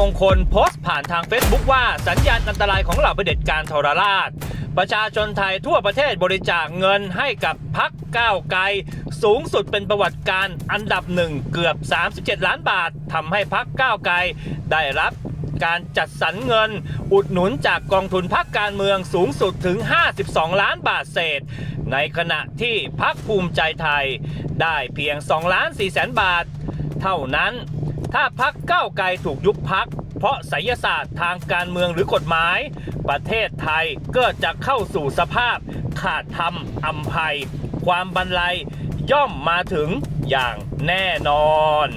มงคลโพสต์ผ่านทาง Facebook ว่าสัญญาณอันตรายของเหล่าเผด็จการทรราช ประชาชนไทยทั่วประเทศบริจาคเงินให้กับพักก้าวไกล สูงสุดเป็นประวัติการอันดับหนึ่งเกือบ 37 ล้านบาททำให้พักก้าวไกลได้รับการจัดสรรเงิน อุดหนุนจากกองทุนพักการเมืองสูงสุดถึง 52 ล้านบาทเศษ ในขณะที่พักภูมิใจไทย ได้เพียง 2 ล้าน4แสนบาท เท่านั้น ถ้าพักก้าวไกลถูกยุบพัก เพราะไสยศาสตร์ทางการเมืองหรือกฎหมาย ประเทศไทยก็จะเข้าสู่สภาพ ขาดธรรมอำภัย ความบรรลัยย่อมมาถึงอย่างแน่นอน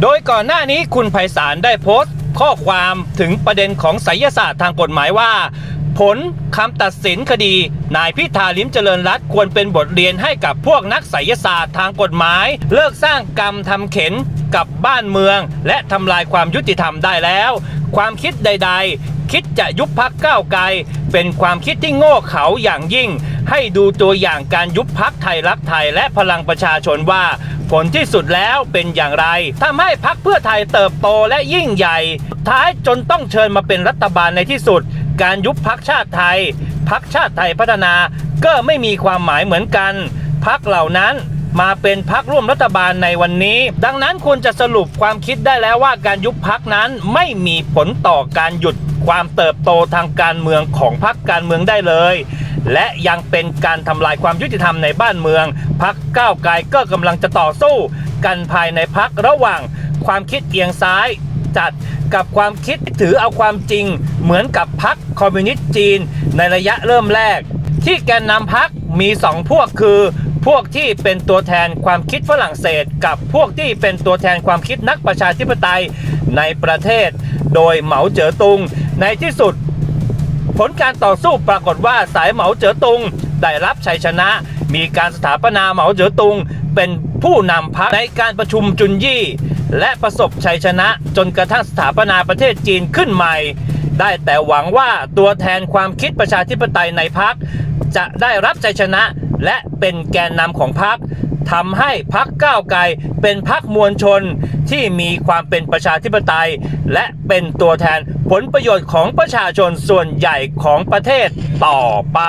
โดยก่อนหน้านี้คุณไพศาลได้โพสต์ ข้อความถึงประเด็นของไสยศาสตร์ทางกฎหมายว่า ผลคำตัดสินคดี นายพิธาลิ้มเจริญรัตน์ควรเป็นบทเรียนให้กับพวกนักไสยศาสตร์ทางกฎหมาย เลิกสร้างกรรมทำเข็นกับบ้านเมือง และทำลายความยุติธรรมได้แล้ว ความคิดใด ๆ คิดจะยุบพักก้าวไกล เป็นความคิดที่โง่เขลาอย่างยิ่ง ให้ดูตัวอย่างการยุบพักไทยรักไทยและพลังประชาชนว่าผลที่สุดแล้วเป็นอย่างไรทำให้พักเพื่อไทยเติบโตและยิ่งใหญ่ ท้ายจนต้องเชิญมาเป็นรัฐบาลในที่สุด การยุบพักชาติไทย พักชาติไทยพัฒนาก็ไม่มีความหมายเหมือนกัน พักเหล่านั้นมาเป็นพักร่วมรัฐบาลในวันนี้ ดังนั้นควรจะสรุปความคิดได้แล้วว่าการยุบพักนั้นไม่มีผลต่อการหยุดความเติบโตทางการเมืองของพักการเมืองได้เลย และยังเป็นการทำลายความยุติธรรมในบ้านเมือง พักก้าวไกลก็กำลังจะต่อสู้ กันภายในพักระหว่างความคิดเอียงซ้าย จัดกับความคิดถือเอาความจริง เหมือนกับพักคอมมิวนิสต์จีนในระยะเริ่มแรก ที่แกนนำพักมีสองพวกคือ พวกที่เป็นตัวแทนความคิดฝรั่งเศส กับพวกที่เป็นตัวแทนความคิดนักประชาธิปไตยในประเทศ โดยเหมาเจ๋อตุง ในที่สุด ผลการต่อสู้ปรากฏว่าสายเหมาเจ๋อตุงได้รับชัยชนะ มีการสถาปนาเหมาเจ๋อตุง เป็นผู้นำพรรคในการประชุมจุนยี่ และประสบชัยชนะจนกระทั่งสถาปนาประเทศจีนขึ้นใหม่ ได้แต่หวังว่าตัวแทนความคิดประชาธิปไตยในพรรคจะได้รับชัยชนะและเป็นแกนนำของพรรคทำให้พรรคก้าวไกลเป็นพรรคมวลชนที่มีความเป็นประชาธิปไตย และเป็นตัวแทนผลประโยชน์ของประชาชนส่วนใหญ่ของประเทศต่อไป